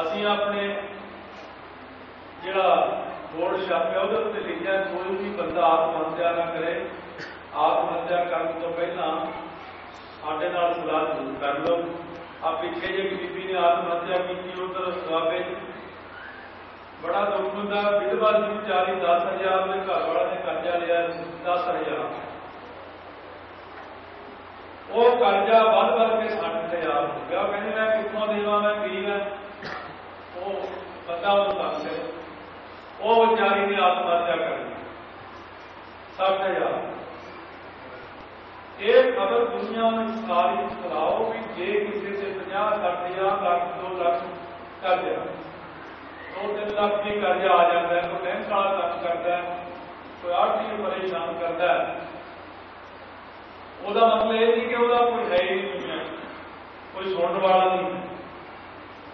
ਅਸੀਂ ਆਪਣੇ ਜਿਹੜਾ ਬੋਰਡ ਛਾਪਿਆ ਉਹਦੇ ਉੱਤੇ ਲਿਖਿਆ, ਕੋਈ ਵੀ ਬੰਦਾ ਆਤਮ ਹੱਤਿਆ ਨਾ ਕਰੇ ਆਤਮ ਹੱਤਿਆ ਕਰਨ ਤੋਂ ਪਹਿਲਾਂ ਸਾਡੇ ਨਾਲ ਸਲਾਹ ਜ਼ਰੂਰ ਕਰ ਲਓ। ਆ ਪਿੱਛੇ ਜੇ ਬੀਬੀ ਨੇ ਆਤਮ ਹੱਤਿਆ ਕੀਤੀ, ਉਧਰ ਸਵਾਬੇ ਬੜਾ ਦੁੱਖ ਹੁੰਦਾ, ਵਿਧਵਾ ਦੀ ਵਿਚਾਰੀ 10000 ਦੇ ਘਰ ਵਾਲਾ ਨੇ ਕਰਜ਼ਾ ਲਿਆ 10000 ਉਹ ਕਰਜ਼ਾ ਵੱਧ ਵੱਧ ਕੇ 60000 ਹੋ ਗਿਆ। ਉਹ ਕਹਿੰਦੇ, ਮੈਂ ਕਿੱਥੋਂ ਦੇਵਾਂ, ਮੈਂ ਗਰੀਬ ਹਾਂ। وہ بتاؤ سب وہ جاری نے آتم ہتیا کر دی۔ سمجھے آپ ایک خبر دنیا میں ساری چلاؤ بھی جے کسی سے پناہ سٹ ہزار لاکھ دو لاکھ کر دیا۔ دو تین لاکھ بھی قرضہ آ جاتا ہے، کوئی تین سال تنگ کرتا ہے، کوئی آرٹی پریشان کرتا ہے۔ وہ مطلب یہ نہیں کہ وہ ہے ہی نہیں دنیا کوئی سننے والا نہیں ہے۔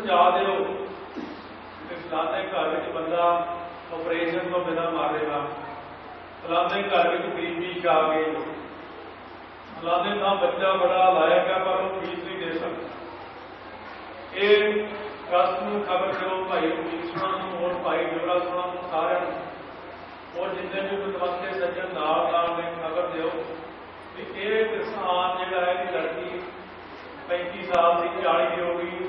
سمجھا دیو فلانے گھر بندہ آپریشن کو بنا مارے گا فلانے گھر بیوی آ گئی فلانے کا بچہ بڑا لائق ہے پر وہ فیس نہیں دے سکتا یہ خبر کرو بھائی اور بھائی سارے اور جتنے بھی سجن نال نال خبر دیو کہ یہ کسان ہے لڑکی پینتی سال کی چالی ہوگی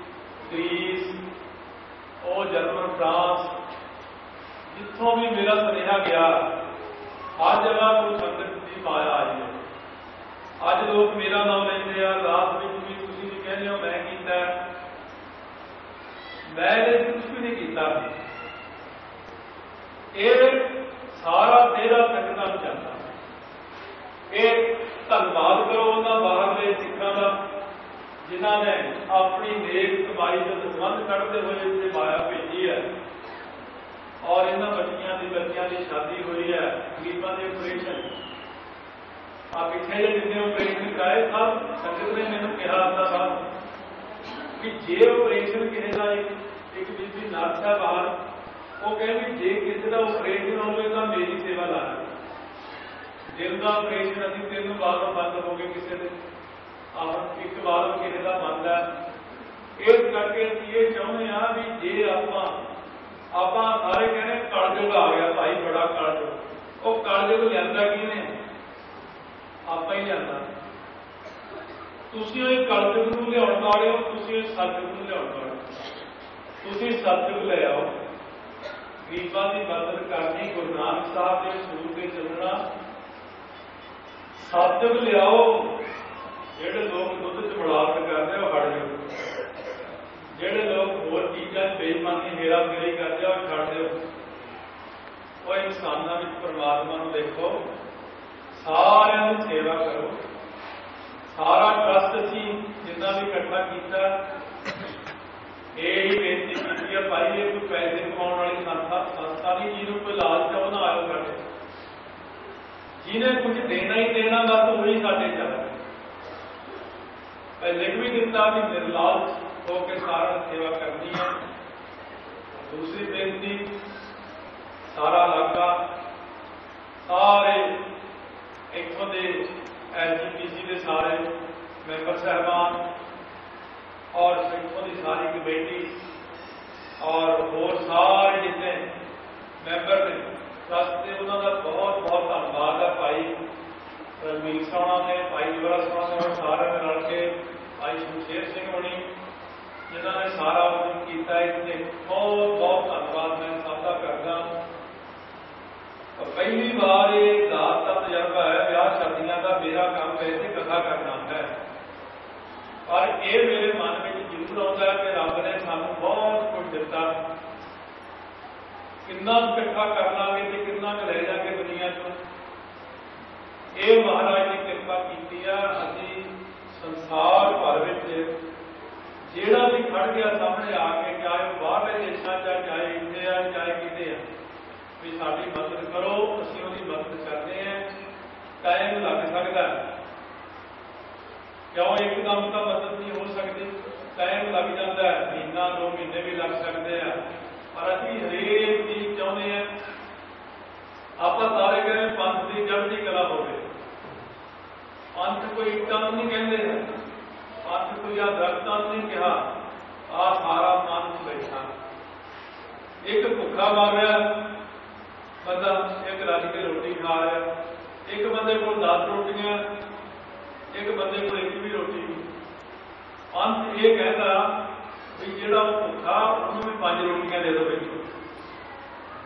گریس اور جرمن فرانس جتوں بھی میرا سنیحا گیا ہر جگہ کوئی سنگت کی مایا آئی ہے اج لوگ میرا نام لیتے ہیں رات میں بھی کسی بھی کہہ رہے ہو میں کیتا ہے میں نے کچھ بھی نہیں کیتا سارا تیرا سکنا چاہتا ہے یہ دھنواد کرو ਜਿਨ੍ਹਾਂ ਨੇ ਆਪਣੀ ਨੇਕ ਕਮਾਈ ਦਾ ਦਸਵੰਧ ਕੱਢਦੇ ਹੋਏ ਇੱਥੇ ਮਾਇਆ ਭੇਜੀ ਹੈ। ਔਰ ਇਹਨਾਂ ਬੱਚੀਆਂ ਦੀ ਬੱਚਿਆਂ ਦੀ ਸ਼ਾਦੀ ਹੋਈ ਹੈ, ਗਰੀਬਾਂ ਦੇ ਆਪਰੇਸ਼ਨ ਆ ਪਿੱਛੇ ਜਿਹੇ ਜਿੰਨੇ ਆਪਰੇਸ਼ਨ ਕਰਾਏ? ਸਭ ਸੰਗਤ ਨੇ ਮੈਨੂੰ ਕਿਹਾ ਆਂਦਾ ਸਾਹਿਬ ਕਿ ਜੇ ਆਪਰੇਸ਼ਨ ਕਿਸੇ ਦਾ ਇੱਕ ਬੀਬੀ ਨਰਸ ਹੈ ਬਾਹਰ, ਉਹ ਕਹਿੰਦੀ ਜੇ ਕਿਸੇ ਦਾ ਆਪਰੇਸ਼ਨ ਹੋਵੇ ਤਾਂ ਮੇਰੀ ਸੇਵਾ ਲਾ ਦਿਲ ਦਾ ਆਪਰੇਸ਼ਨ ਅਸੀਂ ਤਿੰਨ ਵਾਰ ਬੰਦ ਹੋ ਗਏ ਕਿਸੇ ਦੇ। ਆਹ ਇੱਕ ਵਾਰ ਕਿਸੇ ਦਾ ਬੰਦ ਹੈ ਇਸ ਕਰਕੇ ਅਸੀਂ ਇਹ ਚਾਹੁੰਦੇ ਆ ਵੀ ਜੇ ਆਪਾਂ ਆਪਾਂ ਸਾਰੇ ਕਹਿੰਦੇ ਕਲਯੁਗ ਆ ਗਿਆ ਭਾਈ ਬੜਾ ਕਲਯੁਗ ਉਹ ਕਲਯੁਗ ਲਿਆਂਦਾ ਕਿਹਨੇ ਆਪਾਂ ਹੀ ਲਿਆਂਦਾ ਤੁਸੀਂ ਉਹ ਕਲਯੁਗ ਨੂੰ ਲਿਆਉਣ ਵਾਲੇ ਹੋ ਤੁਸੀਂ ਉਹ ਸਤਿਯੁਗ ਨੂੰ ਲਿਆਉਣ ਵਾਲੇ ਹੋ। ਤੁਸੀਂ ਸਤਿਯੁਗ ਲੈ ਆਓ ਗਰੀਬਾਂ ਦੀ ਮਦਦ ਕਰਨੀ ਗੁਰੂ ਨਾਨਕ ਸਾਹਿਬ ਦੇ ਸੂਰ ਤੇ ਚੱਲਣਾ ਸਤਿਯੁਗ ਲਿਆਓ ਜਿਹੜੇ ਲੋਕ ਦੁੱਧ ਚ ਮਿਲਾਵਟ ਕਰਦੇ ਆ, ਉਹ ਹਟ ਜਾਓ। ਜਿਹੜੇ ਲੋਕ ਹੋਰ ਚੀਜ਼ਾਂ 'ਚ ਬੇਈਮਾਨੀ ਮੇਰਾ ਮੇਰੀ ਕਰਦੇ ਉਹ ਛੱਡ ਦਿਓ। ਉਹ ਇਨਸਾਨਾਂ ਵਿੱਚ ਪਰਮਾਤਮਾ ਨੂੰ ਦੇਖੋ। ਸਾਰਿਆਂ ਦੀ ਸੇਵਾ ਕਰੋ। ਸਾਰਾ ਟਰਸਟ ਸੀ ਜਿੰਨਾ ਵੀ ਇਕੱਠਾ ਕੀਤਾ, ਇਹ ਹੀ ਬੇਨਤੀ ਕੀਤੀ ਹੈ ਭਾਈ, ਇਹ ਕੋਈ ਪੈਸੇ ਕਮਾਉਣ ਵਾਲੀ ਸੰਸਥਾ ਸੰਸਥਾ ਨਹੀਂ, ਜਿਹਨੂੰ ਕੋਈ ਲਾਲਚ ਆ, ਉਹ ਨਾ ਆਇਓ ਕਰਦੇ ਜਿਹਨੇ ਕੁਝ ਦੇਣਾ ਹੀ ਦੇਣਾ, ਬਸ ਉਹੀ ਸਾਡੇ ਚੱਲਦਾ پہلوی دنتا بھی نرلاج ہو کے سارا سیوا کرنی ہے۔ دوسری بےنتی سارا علاقہ، سارے اتوں کے ایل جی پی سی کے سارے ممبر صاحبان اور سکھوں کی ساری کمیٹی اور ہو سارے جتنے ممبر نے دس سے انہوں کا بہت بہت دھنواد ہے بھائی۔ మిగిలిస్తామని ఐదువేల సంవత్సరాలు సారని నడిచే ఐదు చేసేమని جنہوں نے سارا عمل کیتا ہے۔ اس بہت بہت دھنیواد میں سب کا کرنا پہلی بار یہ ذات کا تجربہ ہے ویاہ شادیاں کا میرا کام ویسے کتھا کرنا ہے۔ اور یہ میرے من میں ضرور آتا ہے کہ رب نے سانو بہت کچھ دتا کنا کٹھا کرنا کہ ਇਹ ਮਹਾਰਾਜ ਨੇ ਕਿਰਪਾ ਕੀਤੀ ਆ ਅਸੀਂ ਸੰਸਾਰ ਭਰ ਵਿੱਚ ਜਿਹੜਾ ਵੀ ਖੜ ਗਿਆ ਸਾਹਮਣੇ ਆ ਕੇ ਚਾਹੇ ਉਹ ਬਾਹਰਲੇ ਦੇਸ਼ਾਂ ਚ ਆ, ਚਾਹੇ ਇੱਥੇ ਆ ਚਾਹੇ ਕਿਤੇ ਆ ਵੀ ਸਾਡੀ ਮਦਦ ਕਰੋ ਅਸੀਂ ਉਹਦੀ ਮਦਦ ਕਰਦੇ ਹਾਂ। ਟਾਈਮ ਲੱਗ ਸਕਦਾ। ਹੈ। ਕਿਉਂ ਇੱਕਦਮ ਤਾਂ ਮਦਦ ਨਹੀਂ ਹੋ ਸਕਦੀ? ਟਾਈਮ ਲੱਗ ਜਾਂਦਾ ਹੈ ਮਹੀਨਾ ਦੋ ਮਹੀਨੇ ਵੀ ਲੱਗ ਸਕਦੇ ਆ। ਪਰ ਅਸੀਂ ਹਰੇਕ ਚੀਜ਼ ਚਾਹੁੰਦੇ ਆ ਆਪਾਂ ਸਾਰੇ ਕਹਿੰਦੇ ਪੰਥ ਦੀ ਚੜ੍ਹਦੀ ਕਲਾ ਹੋਵੇ। ਪੰਥ ਕੋਈ ਇੱਟਾਂ ਨੂੰ ਨਹੀਂ ਕਹਿੰਦੇ। ਪੰਥ ਕੋਈ ਆ ਦਰਖਤਾਂ ਨੂੰ ਨਹੀਂ ਕਿਹਾ। ਆ ਸਾਰਾ ਪੰਥ ਬੈਠਾ। ਇੱਕ ਭੁੱਖਾ ਮਰ ਰਿਹਾ। ਬੰਦਾ ਇੱਕ ਰੱਜ ਕੇ ਰੋਟੀ ਖਾ ਰਿਹਾ। ਇੱਕ ਬੰਦੇ ਕੋਲ 10 ਰੋਟੀਆਂ। ਇੱਕ ਬੰਦੇ ਕੋਲ ਇੱਕ ਵੀ ਰੋਟੀ ਨਹੀਂ। ਅੰਤ ਇਹ ਕਹਿੰਦਾ ਵੀ ਜਿਹੜਾ ਉਹ ਭੁੱਖਾ, ਉਹਨੂੰ ਵੀ ਪੰਜ ਰੋਟੀਆਂ ਦੇ ਦਿਓ ਵਿੱਚ।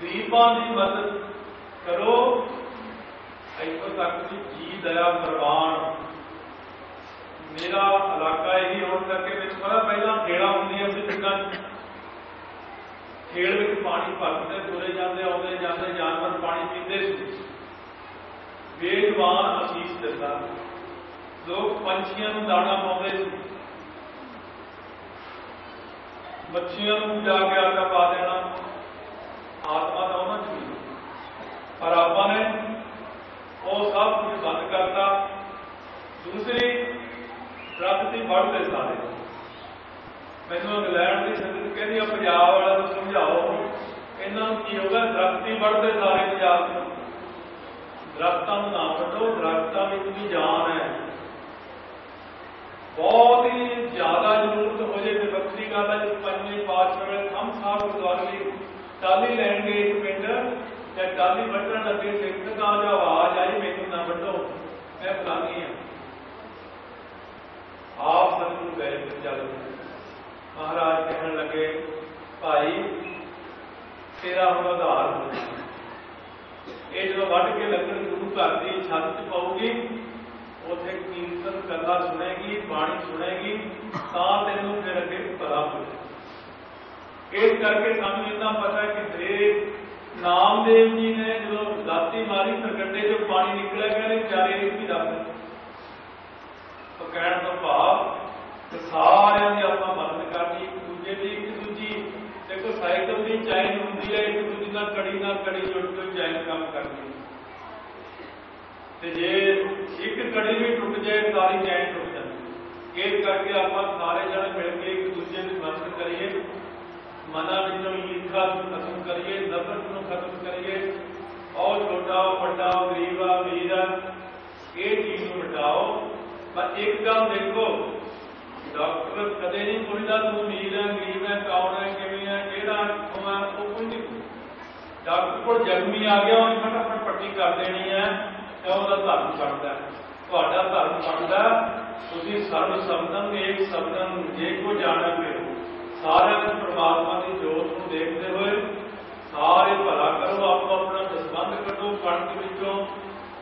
ਗਰੀਬਾਂ ਦੀ ਮਦਦ ਕਰੋ। ਇੱਥੋਂ ਤੱਕ ਕਿ ਜੀ ਦਇਆ ਪ੍ਰਵਾਨ। ਮੇਰਾ ਇਲਾਕਾ ਇਹੀ ਹੋਣ ਕਰਕੇ ਮੈਨੂੰ ਪਤਾ ਪਹਿਲਾਂ ਖੇੜਾ ਹੁੰਦੀਆਂ ਸੀ ਪਿੰਡਾਂ 'ਚ। ਖੇੜ ਵਿੱਚ ਪਾਣੀ ਭਰਦੇ, ਤੁਰੇ ਜਾਂਦੇ, ਆਉਂਦੇ ਜਾਂਦੇ, ਜਾਨਵਰ ਪਾਣੀ ਪੀਂਦੇ ਸੀ। ਬੇਜਵਾਨ ਅਸੀਸ ਦਿੱਤਾ। ਲੋਕ ਪੰਛੀਆਂ ਨੂੰ ਦਾਣਾ ਪਾਉਂਦੇ ਸੀ। ਮੱਛੀਆਂ ਨੂੰ ਜਾ ਕੇ ਆਟਾ ਪਾ ਦੇਣਾ। ਆਤਮਾ ਤਾਂ ਉਹਨਾਂ ਚ ਪਰ ਆਪਾਂ ਨੇ ਉਹ ਸਭ ਕੁਝ ਬੰਦ ਕਰਤਾ। ਦੂਸਰੀ ਪ੍ਰਗਤੀ ਵੱਧਦੇ ਸਾਰੇ। ਮੈਨੂੰ ਇੰਗਲੈਂਡ ਦੀ ਸੰਗਤ ਕਹਿੰਦੀ ਆ, ਪੰਜਾਬ ਵਾਲਿਆਂ ਨੂੰ ਸਮਝਾਓ। ਇਹਨਾਂ ਨੂੰ ਕੀ ਹੋਗਾ ਦਰਖਤੀ ਵੱਢਦੇ ਸਾਰੇ ਪੰਜਾਬ ਨੂੰ। ਦਰਖਤਾਂ ਨੂੰ ਨਾ ਵੱਢੋ, ਦਰਖਤਾਂ ਵਿੱਚ ਵੀ ਜਾਨ ਹੈ। ਬਹੁਤ ਹੀ ਜ਼ਿਆਦਾ ਜ਼ਰੂਰਤ ਹੋ ਜੇ ਤੇ ਵੱਖਰੀ ਗੱਲ ਹੈ, ਜੇ ਪੰਜਵੇਂ ਪਾਤਸ਼ਾਹ ਥੰਮ ਸਾਹਿਬ ਗੁਰਦੁਆਰੇ ਲਈ ਟਾਲੀ ਲੈਣ ਗਏ ਇੱਕ ਪਿੰਡ, ਜਾਂ ਟਾਲੀ ਵੱਢਣ ਲੱਗੇ ਸਿੱਖ ਤਾਂ ਜੋ ਆਵਾਜ਼ ਆਈ ਮੈਨੂੰ ਨਾ ਵੱਢੋ ਮੈਂ ਫਲਾਨੀ ਆ ਆਪ ਸਤਿਗੁਰੂ ਗਏ ਚੱਲ ਮਹਾਰਾਜ ਕਹਿਣ ਲੱਗੇ, ਭਾਈ, ਤੇਰਾ ਹੁਣ ਆਧਾਰ ਇਹ ਜਦੋਂ ਵੱਢ ਕੇ ਲੱਕੜ ਗੁਰੂ ਘਰ ਦੀ ਛੱਤ 'ਚ ਪਾਉਗੀ ਉਥੇ ਕੀਰਤਨ ਕਥਾ ਸੁਣੇਗੀ, ਬਾਣੀ ਸੁਣੇਗੀ, ਤਾਂ ਤੈਨੂੰ ਫਿਰ ਅੱਗੇ ਪਤਾ ਹੋਵੇ ਇਸ ਕਰਕੇ ਸਾਨੂੰ ਇੰਨਾ ਪਤਾ ਕਿ ਦੇ ਨਾਮਦੇਵ ਜੀ ਨੇ ਜਦੋਂ ਦਾਤੀ ਮਾਰੀ ਸਰਕੰਡੇ 'ਚੋਂ ਪਾਣੀ ਨਿਕਲਿਆ ਗਿਆ ਨੇ ਚਾਰੇ ਇੱਕ ਹੀ ਦੱਸ ਉਹ ਕਹਿਣ ਤੋਂ ਭਾਵ ਸਾਰਿਆਂ ਦੀ ਆਪਾਂ ਮਦਦ ਕਰਨੀ, ਇੱਕ ਦੂਜੇ ਦੀ, ਇੱਕ ਦੂਜੀ। ਦੇਖੋ, ਸਾਈਕਲ ਦੀ ਚੈਨ ਹੁੰਦੀ ਹੈ, ਇੱਕ ਦੂਜੀ ਨਾਲ ਕੜੀ ਨਾਲ ਕੜੀ ਜੁੜ ਕੇ ਚੈਨ ਕੰਮ ਕਰਦੀ ਤੇ ਜੇ ਇੱਕ ਕੜੀ ਵੀ ਟੁੱਟ ਜਾਏ, ਸਾਰੀ ਚੈਨ ਟੁੱਟ ਜਾਂਦੀ ਇਸ ਕਰਕੇ ਆਪਾਂ ਸਾਰੇ ਜਣੇ ਮਿਲ ਕੇ ਇੱਕ ਦੂਜੇ ਦੀ ਮਦਦ ਕਰੀਏ। ਮਨਾਂ ਵਿੱਚੋਂ ਈਰਖਾ ਨੂੰ ਖਤਮ ਕਰੀਏ, ਨਫ਼ਰਤ ਨੂੰ ਖਤਮ ਕਰੀਏ। ਔਰ ਛੋਟਾ ਵੱਡਾ ਗਰੀਬ ਆ, ਅਮੀਰ ਆ, ਇਹ ਚੀਜ਼ ਨੂੰ ਮਿਟਾਓ। ਪਰ ਇੱਕ ਗੱਲ ਦੇਖੋ, ਡਾਕਟਰ ਕਦੇ ਨਹੀਂ ਪੁੱਛਦਾ ਤੂੰ ਅਮੀਰ ਹੈ, ਗਰੀਬ ਹੈ, ਕੌਣ ਹੈ, ਕਿਵੇਂ ਹੈ, ਕਿਹੜਾ ਕਿੱਥੋਂ ਉਹ ਕੋਈ ਨਹੀਂ ਡਾਕਟਰ ਕੋਲ ਜ਼ਖਮੀ ਆ ਗਿਆ, ਉਹਨੇ ਫਟਾਫਟ ਪੱਟੀ ਕਰ ਦੇਣੀ ਹੈ ਤੇ ਉਹਦਾ ਧਰਮ ਛੱਡਦਾ ਤੁਹਾਡਾ ਧਰਮ ਛੱਡਦਾ ਤੁਸੀਂ ਸਰਵ ਸ਼ਬਦਨ ਏਕ ਸ਼ਬਦਨ ਜੇ ਕੋ ਜਾਣੋਗੇ ਸਾਰਿਆਂ ਨੂੰ ਪ੍ਰਮਾਤਮਾ ਦੀ ਜੋਤ ਨੂੰ ਦੇਖਦੇ ਹੋਏ ਸਾਰੇ ਭਲਾ ਕਰੋ, ਆਪੋ ਆਪਣਾ ਦਸਬੰਦ ਕੱਢੋ, ਕਣਕ ਵਿੱਚੋਂ,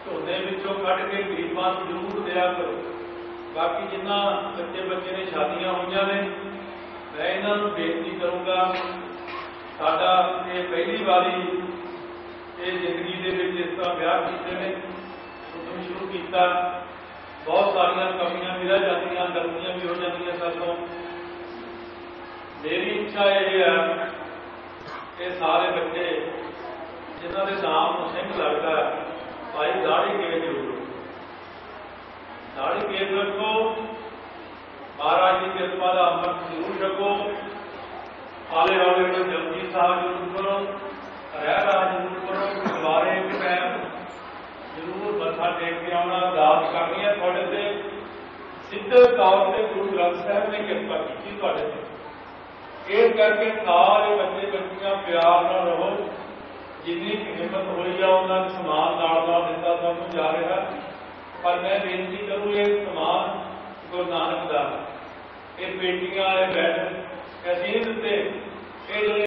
ਝੋਨੇ ਵਿੱਚੋਂ ਕੱਢ ਕੇ ਗਰੀਬਾਂ ਨੂੰ ਜ਼ਰੂਰ ਦਿਆ ਕਰੋ। ਬਾਕੀ ਜਿੰਨਾ ਬੱਚੇ ਬੱਚੇ ਨੇ, ਸ਼ਾਦੀਆਂ ਹੋਈਆਂ ਨੇ, ਮੈਂ ਇਹਨਾਂ ਨੂੰ ਬੇਨਤੀ ਕਰੂੰਗਾ, ਸਾਡਾ ਇਹ ਪਹਿਲੀ ਵਾਰੀ ਇਹ ਜ਼ਿੰਦਗੀ ਦੇ ਵਿੱਚ ਇਸ ਤਰ੍ਹਾਂ ਵਿਆਹ ਕੀਤੇ ਨੇ ਉਦੋਂ ਸ਼ੁਰੂ ਕੀਤਾ। ਬਹੁਤ ਸਾਰੀਆਂ ਕਮੀਆਂ ਵੀ ਰਹਿ ਜਾਂਦੀਆਂ, ਗਲਤੀਆਂ ਵੀ ਹੋ ਜਾਂਦੀਆਂ ਸਾਥੋਂ ਮੇਰੀ ਇੱਛਾ ਇਹ ਹੈ ਕਿ ਸਾਰੇ ਬੱਚੇ ਜਿਨ੍ਹਾਂ ਦੇ ਨਾਮ ਨੂੰ ਸਿੰਘ ਲੱਗਦਾ ਭਾਈ ਦਾੜੀ ਕੇ ਜ਼ਰੂਰ داڑھی تیز رکھو مہاراج جی کے والا امر ضرور رکھو آلے والے کو جلدی صاحب ضرور کرو رہ ضرور کرو گرودوارے کے ٹائم ضرور متھا ٹیک کے آنا، داد کرنی ہے تھوڑے سے۔ سیدھے طور سے گرو گرنتھ صاحب نے کرپا کی تھوڑے سے۔ اس کر کے سارے بچے بچیاں پیار نہ رہو جن کی ہمت ہوئی ہے انہوں سمان سامان لاڑ دیتا سب کچھ جا رہا۔ پر میں بینتی کروں، یہ تمام گرو نانک کا یہ پیٹیاں یہ بیٹھ تحصیل دیتے۔ یہ